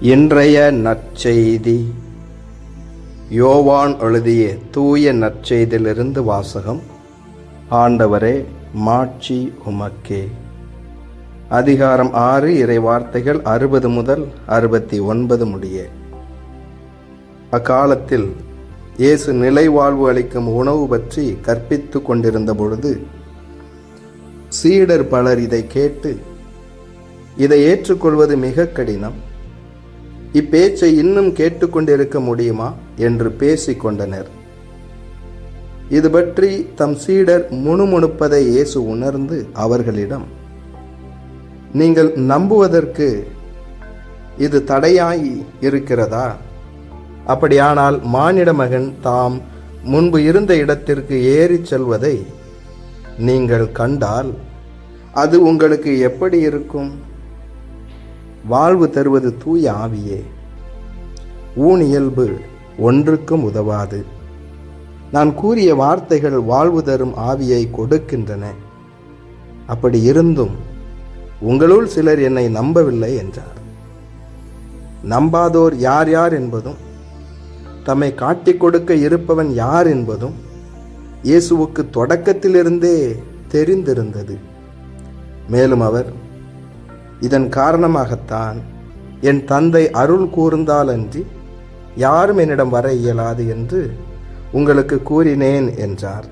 இன்றைய நற்செய்தி. யோவான் எழுதிய தூய நற்செய்தியிலிருந்து வாசகம். ஆண்டவரே மாட்சி உமக்கே. அதிகாரம் ஆறு இறை வார்த்தைகள் அறுபது முதல் அறுபத்தி ஒன்பது முடிய. அக்காலத்தில் இயேசு நிலை வாழ்வு அளிக்கும் உணவு பற்றி கற்பித்து கொண்டிருந்த பொழுது சீடர் பலர் இதை கேட்டு இதை ஏற்றுக்கொள்வது மிக கடினம். இப்பேச்சை இன்னும் கேட்டுக்கொண்டிருக்க முடியுமா? என்று பேசிக்கொண்டனர். இது பற்றி தம் சீடர் முணுமுணுப்பதை இயேசு உணர்ந்து அவர்களிடம் நீங்கள் நம்புவதற்கு இது தடையாய் இருக்கிறதா? அப்படியானால் மானிட மகன் தாம் முன்பு இருந்த இடத்திற்கு ஏறிச் செல்வதை நீங்கள் கண்டால் அது உங்களுக்கு எப்படி இருக்கும்? வாழ்வு தருவது தூய ஆவியே. ஊனியல்பு ஒன்றுக்கும் உதவாது. நான் கூறிய வார்த்தைகள் வாழ்வு தரும் ஆவியை கொடுக்கின்றன. அப்படி இருந்தும் உங்களுள் சிலர் என்னை நம்பவில்லை என்றார். நம்பாதோர் யார் யார் என்பதும் தம்மை காட்டிக் கொடுக்க இருப்பவன் யார் என்பதும் இயேசுவுக்கு தொடக்கத்திலிருந்தே தெரிந்திருந்தது. மேலும் அவர் இதன் காரணமாகத்தான் என் தந்தை அருள் கூர்ந்தாலன்றி யாரும் என்னிடம் வர இயலாது என்று உங்களுக்கு கூறினேன் என்றார்.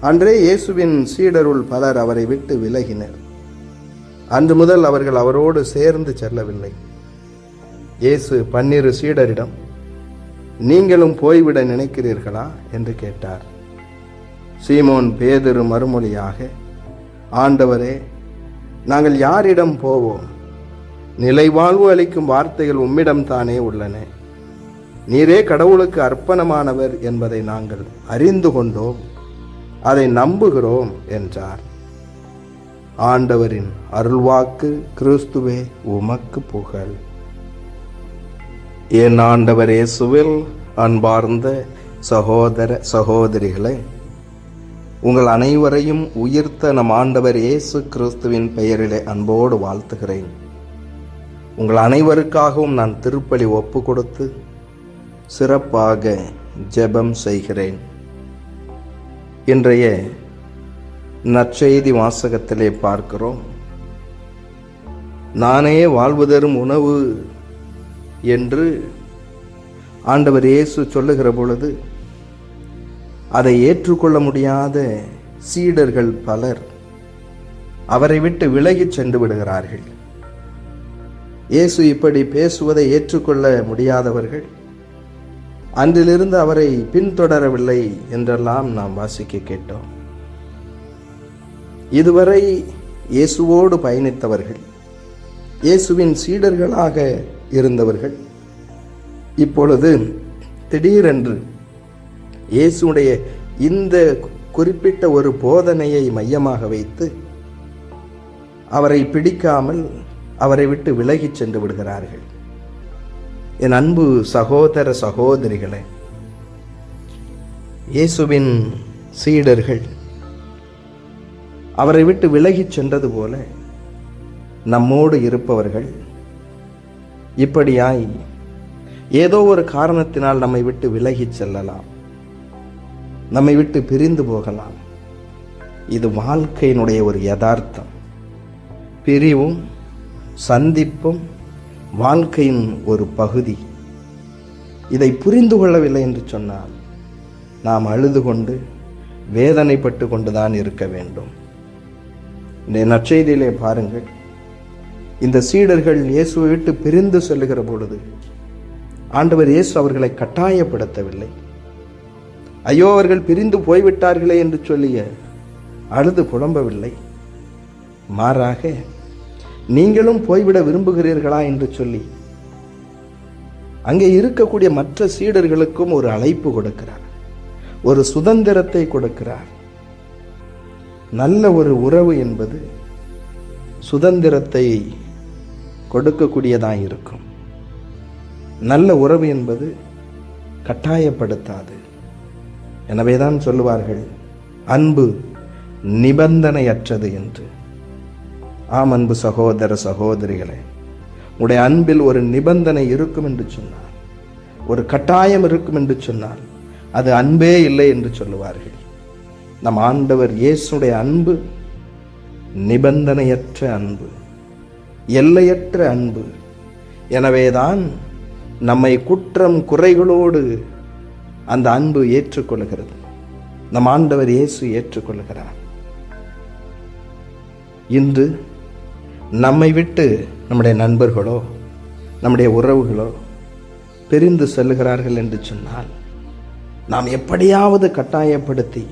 அன்றே இயேசுவின் சீடருள் பலர் அவரை விட்டு விலகினர். அன்று முதல் அவர்கள் அவரோடு சேர்ந்து செல்லவில்லை. இயேசு பன்னிரு சீடரிடம் நீங்களும் போய்விட நினைக்கிறீர்களா? என்று கேட்டார். சீமோன் பேதரு மறுமொழியாக ஆண்டவரே நாங்கள் யாரிடம் போவோம்? நிலை வாழ்வு அளிக்கும் வார்த்தைகள் உம்மிடம் தானே உள்ளன. நீரே கடவுளுக்கு அர்ப்பணமானவர் என்பதை நாங்கள் அறிந்து கொண்டோம். அதை நம்புகிறோம் என்றார். ஆண்டவரின் அருள்வாக்கு கிறிஸ்துவே உமக்கு புகழ். என் ஆண்டவர் இயேசுவில் அன்பார்ந்த சகோதர சகோதரிகளை உங்கள் அனைவரையும் உயிர்த்த நம் ஆண்டவர் இயேசு கிறிஸ்துவின் பெயரிலே அன்போடு வாழ்த்துகிறேன். உங்கள் அனைவருக்காகவும் நான் திருப்பலி ஒப்பு கொடுத்து சிறப்பாக ஜெபம் செய்கிறேன். இன்றைய நற்செய்தி வாசகத்திலே பார்க்கிறோம். நானே வாழ்வு தரும் உணவு என்று ஆண்டவர் இயேசு சொல்லுகிற பொழுது அதை ஏற்றுக்கொள்ள முடியாத சீடர்கள் பலர் அவரை விட்டு விலகிச் சென்று விடுகிறார்கள். இயேசு இப்படி பேசுவதை ஏற்றுக்கொள்ள முடியாதவர்கள் அன்றிலிருந்து அவரை பின்தொடரவில்லை என்றெல்லாம் நாம் வாசிக்க கேட்டோம். இதுவரை இயேசுவோடு பயணித்தவர்கள் இயேசுவின் சீடர்களாக இருந்தவர்கள் இப்பொழுது திடீரென்று இயேசுடைய இந்த குறிப்பிட்ட ஒரு போதனையை மையமாக வைத்து அவரை பிடிக்காமல் அவரை விட்டு விலகிச் சென்று விடுகிறார்கள். என் அன்பு சகோதர சகோதரிகளே இயேசுவின் சீடர்கள் அவரை விட்டு விலகிச் சென்றது போல நம்மோடு இருப்பவர்கள் இப்படியாய் ஏதோ ஒரு காரணத்தினால் நம்மை விட்டு விலகிச் செல்லலாம். நம்மை விட்டு பிரிந்து போகலாம். இது வாழ்க்கையினுடைய ஒரு யதார்த்தம். பிரிவும் சந்திப்பும் வாழ்க்கையின் ஒரு பகுதி. இதை புரிந்து கொள்ளவில்லை என்று சொன்னால் நாம் அழுது கொண்டு வேதனைப்பட்டு கொண்டுதான் இருக்க வேண்டும். இந்த நற்செய்தியிலே பாருங்கள். இந்த சீடர்கள் இயேசுவை விட்டு பிரிந்து செல்லுகிற பொழுது ஆண்டவர் இயேசு அவர்களை கட்டாயப்படுத்தவில்லை. ஐயோ அவர்கள் பிரிந்து போய்விட்டார்களே என்று சொல்லிய அழுது புலம்பவில்லை மாறாக நீங்களும் போய்விட விரும்புகிறீர்களா என்று சொல்லி அங்கே இருக்கக்கூடிய மற்ற சீடர்களுக்கும் ஒரு அழைப்பு கொடுக்கிறார். ஒரு சுதந்திரத்தை கொடுக்கிறார். நல்ல ஒரு உறவு என்பது சுதந்திரத்தை கொடுக்கக்கூடியதாக இருக்கும். நல்ல உறவு என்பது கட்டாயப்படுத்தாது. எனவேதான் சொல்லுவார்கள் அன்பு நிபந்தனையற்றது என்று. ஆம் அன்பு சகோதர சகோதரிகளே உடைய அன்பில் ஒரு நிபந்தனை இருக்கும் என்று சொன்னார். ஒரு கட்டாயம் இருக்கும் என்று சொன்னால் அது அன்பே இல்லை என்று சொல்லுவார்கள். நம் ஆண்டவர் இயேசுடைய அன்பு நிபந்தனையற்ற அன்பு எல்லையற்ற அன்பு. எனவேதான் நம்மை குற்றம் குறைகளோடு அந்த அன்பு ஏற்றுக்கொள்கிறது. நம் ஆண்டவர் இயேசு ஏற்றுக்கொள்கிறார். இன்று நம்மை விட்டு நம்முடைய நண்பர்களோ நம்முடைய உறவுகளோ பிரிந்து செல்லுகிறார்கள் என்று சொன்னால் நாம் எப்படியாவது கட்டாயப்படுத்தி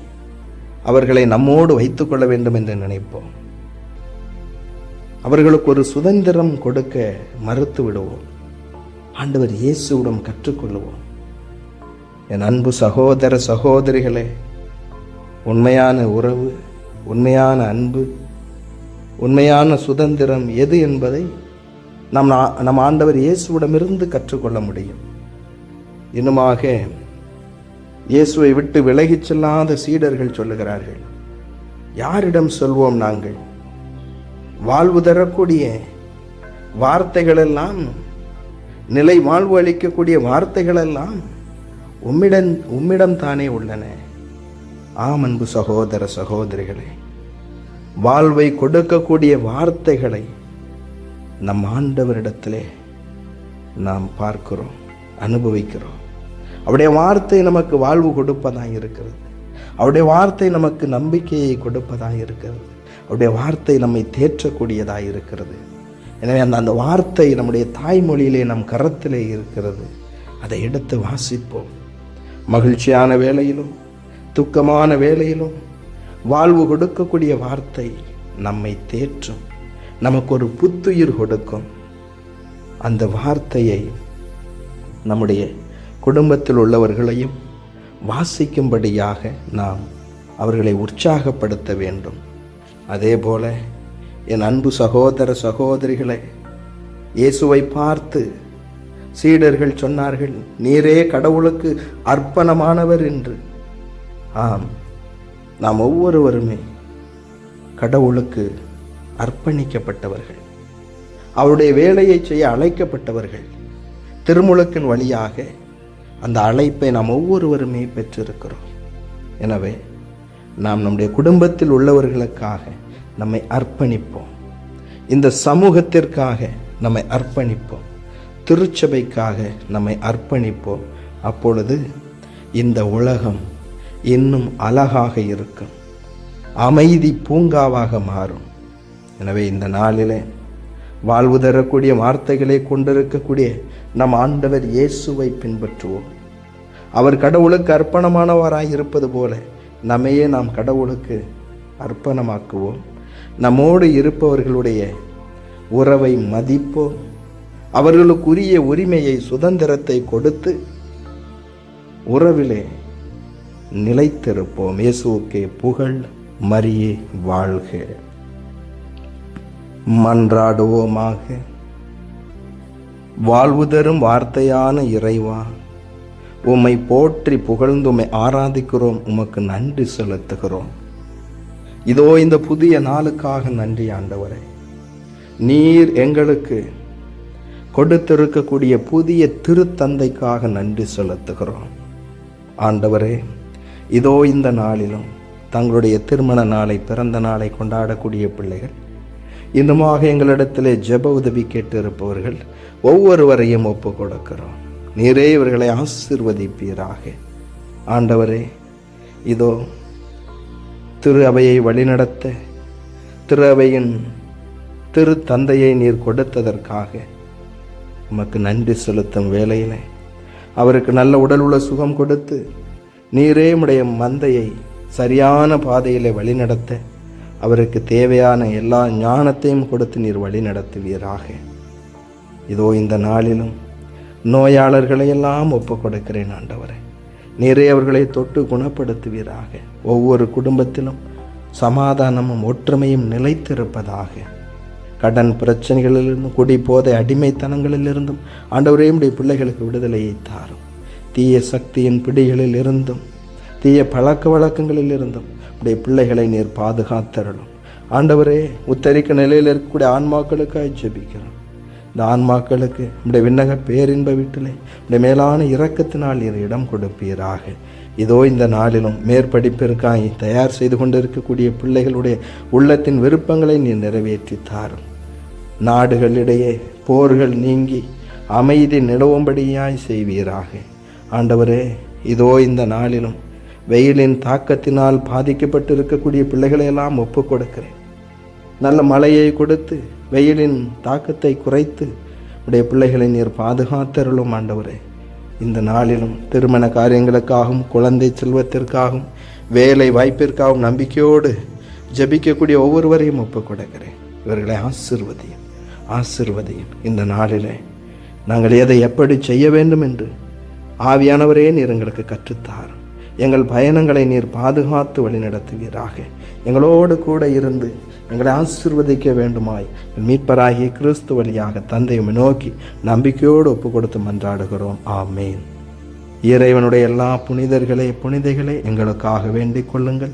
அவர்களை நம்மோடு வைத்துக்கொள்ள வேண்டும் என்று நினைப்போம். அவர்களுக்கு ஒரு சுதந்திரம் கொடுக்க மறுத்து விடுவோம் ஆண்டவர் இயேசுவிடம் கற்றுக்கொள்வோம். என் அன்பு சகோதர சகோதரிகளே உண்மையான உறவு உண்மையான அன்பு உண்மையான சுதந்திரம் எது என்பதை நம் ஆ- நம் ஆண்டவர் இயேசுவிடமிருந்து கற்றுக்கொள்ள முடியும். இன்னுமாக இயேசுவை விட்டு விலகிச் செல்லாத சீடர்கள் சொல்லுகிறார்கள் யாரிடம் சொல்வோம் நாங்கள்? வாழ்வு தரக்கூடிய வார்த்தைகளெல்லாம் நிலை வாழ்வு அளிக்கக்கூடிய வார்த்தைகளெல்லாம் உம்மிடம் உம்மிடம் தானே உள்ளன. ஆம் அன்பு சகோதர சகோதரிகளே வாழ்வை கொடுக்கக்கூடிய வார்த்தைகளை நம் ஆண்டவரிடத்திலே நாம் பார்க்கிறோம் அனுபவிக்கிறோம். அவருடைய வார்த்தை நமக்கு வாழ்வு கொடுப்பதாக இருக்கிறது. அவருடைய வார்த்தை நமக்கு நம்பிக்கையை கொடுப்பதாக இருக்கிறது. அவருடைய வார்த்தை நம்மை தேற்றக்கூடியதாக இருக்கிறது. எனவே அந்த அந்த வார்த்தை நம்முடைய தாய்மொழியிலே நம் கரத்திலே இருக்கிறது. அதை எடுத்து வாசிப்போம். மகிழ்ச்சியான வேளையிலும் துக்கமான வேளையிலும் வாழ்வு கொடுக்கக்கூடிய வார்த்தை நம்மை தேற்றும். நமக்கு ஒரு புத்துயிர் கொடுக்கும். அந்த வார்த்தையை நம்முடைய குடும்பத்தில் உள்ளவர்களையும் வாசிக்கும்படியாக நாம் அவர்களை உற்சாகப்படுத்த வேண்டும். அதே போல என் அன்பு சகோதர சகோதரிகளை இயேசுவை பார்த்து சீடர்கள் சொன்னார்கள் நீரே கடவுளுக்கு அர்ப்பணமானவர் என்று. ஆம் நாம் ஒவ்வொருவருமே கடவுளுக்கு அர்ப்பணிக்கப்பட்டவர்கள். அவருடைய வேலையை செய்ய அழைக்கப்பட்டவர்கள். திருமுழுக்கின் வழியாக அந்த அழைப்பை நாம் ஒவ்வொருவருமே பெற்றிருக்கிறோம். எனவே நாம் நம்முடைய குடும்பத்தில் உள்ளவர்களுக்காக நம்மை அர்ப்பணிப்போம். இந்த சமூகத்திற்காக நம்மை அர்ப்பணிப்போம். திருச்சபைக்காக நம்மை அர்ப்பணிப்போம். அப்பொழுது இந்த உலகம் இன்னும் அழகாக இருக்கும். அமைதி பூங்காவாக மாறும். எனவே இந்த நாளிலே வாழ்வு தரக்கூடிய வார்த்தைகளை கொண்டிருக்கக்கூடிய நம் ஆண்டவர் இயேசுவை பின்பற்றுவோம். அவர் கடவுளுக்கு அர்ப்பணமானவராய் இருப்பது போல நம்மையே நாம் கடவுளுக்கு அர்ப்பணமாக்குவோம். நம்மோடு இருப்பவர்களுடைய உறவை மதிப்போம். அவர்களுக்குரிய உரிமையை சுதந்திரத்தை கொடுத்து உறவிலே நிலைத்திருப்போம். இயேசுக்கே புகழ் மரியே வாழ்க. மன்றாடுவோமாக. வாழ்வு தரும் வார்த்தையான இறைவா உம்மை போற்றி புகழ்ந்து உம்மை ஆராதிக்கிறோம். உமக்கு நன்றி செலுத்துகிறோம். இதோ இந்த புதிய நாளுக்காக நன்றி ஆண்டவரே. நீர் எங்களுக்கு கொடுத்திருக்கக்கூடிய புதிய திருத்தந்தைக்காக நன்றி செலுத்துகிறோம். ஆண்டவரே இதோ இந்த நாளிலும் தங்களுடைய திருமண நாளை பிறந்த நாளை கொண்டாடக்கூடிய பிள்ளைகள் இன்னுமாக எங்களிடத்திலே ஜெப உதவி கேட்டு இருப்பவர்கள் ஒவ்வொருவரையும் ஒப்பு கொடுக்கிறோம். நீரே இவர்களை ஆசிர்வதிப்பீராக. ஆண்டவரே இதோ திரு அவையை வழிநடத்த திரு அவையின் திரு தந்தையை நீர் கொடுத்ததற்காக உமக்கு நன்றி செலுத்தும் வேளையிலே. அவருக்கு நல்ல உடல் உள்ள சுகம் கொடுத்து நீரே உடைய மந்தையை சரியான பாதையிலே வழிநடத்த அவருக்கு தேவையான எல்லா ஞானத்தையும் கொடுத்து நீர் வழிநடத்துவீராக. இதோ இந்த நாளிலும் நோயாளர்களை எல்லாம் ஒப்பு கொடுக்கிறேன் ஆண்டவரே. நீரே அவர்களை தொட்டு குணப்படுத்துவீராக. ஒவ்வொரு குடும்பத்திலும் சமாதானமும் ஒற்றுமையும் நிலைத்திருப்பதாக கடன் பிரச்சனைகளிலிருந்தும் குடி போதை அடிமைத்தனங்களிலிருந்தும் ஆண்டவரே உடைய பிள்ளைகளுக்கு விடுதலையை தாரும். தீய சக்தியின் பிடிகளில் இருந்தும் தீய பழக்க வழக்கங்களில் இருந்தும் உடைய பிள்ளைகளை நீர் பாதுகாத்தரலும் ஆண்டவரே உத்தரிக்க நிலையில் இருக்கக்கூடிய ஆன்மாக்களுக்காக ஜெபிக்கிறோம். இந்த ஆன்மாக்களுக்கு நம்முடைய விண்ணக பேரின்ப வீட்டிலே நம்முடைய மேலான இரக்கத்தினால் நீர் இடம் கொடுப்பீராக. இதோ இந்த நாளிலும் மேற்படிப்பிற்காய் தயார் செய்து கொண்டிருக்கக்கூடிய பிள்ளைகளுடைய உள்ளத்தின் விருப்பங்களை நீர் நிறைவேற்றி தாரும். நாடுகளிடையே போர்கள் நீங்கி அமைதி நிலவும்படியாய் செய்வீராக. ஆண்டவரே இதோ இந்த நாளிலும் வெயிலின் தாக்கத்தினால் பாதிக்கப்பட்டு இருக்கக்கூடிய பிள்ளைகளையெல்லாம் ஒப்புக் கொடுக்கிறேன் நல்ல மழையை கொடுத்து வெயிலின் தாக்கத்தை குறைத்து உடைய பிள்ளைகளை நீர் பாதுகாத்தருளும் ஆண்டவரே. இந்த நாளிலும் திருமண காரியங்களுக்காகவும் குழந்தை செல்வத்திற்காகவும் வேலை வாய்ப்பிற்காகவும் நம்பிக்கையோடு ஜபிக்கக்கூடிய ஒவ்வொருவரையும் ஒப்புக் கொடுக்கிறேன் இவர்களை ஆசிர்வதியும் ஆசிர்வதியும். இந்த நாளிலே நாங்கள் எதை எப்படி செய்ய வேண்டும் என்று ஆவியானவரே நீர் எங்களுக்கு கற்றுத்தார். எங்கள் பயணங்களை நீர் பாதுகாத்து வழிநடத்துவீராக. எங்களோடு கூட இருந்து எங்களை ஆசிர்வதிக்க வேண்டுமாய். மீட்பராகிய கிறிஸ்து வழியாக தந்தையை நோக்கி நம்பிக்கையோடு ஒப்பு கொடுத்து மன்றாடுகிறோம். ஆமேன். இறைவனுடைய எல்லா புனிதர்களே புனிதைகளே எங்களுக்காக வேண்டிக் கொள்ளுங்கள்.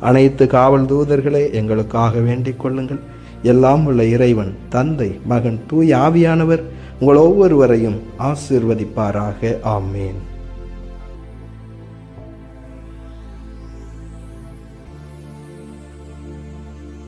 அனைத்து காவல் தூதர்களே எங்களுக்காக வேண்டிக் கொள்ளுங்கள். எல்லாம் உள்ள இறைவன் தந்தை மகன் தூய் ஆவியானவர் உங்கள் ஒவ்வொருவரையும் ஆசிர்வதிப்பாராக. ஆமேன்.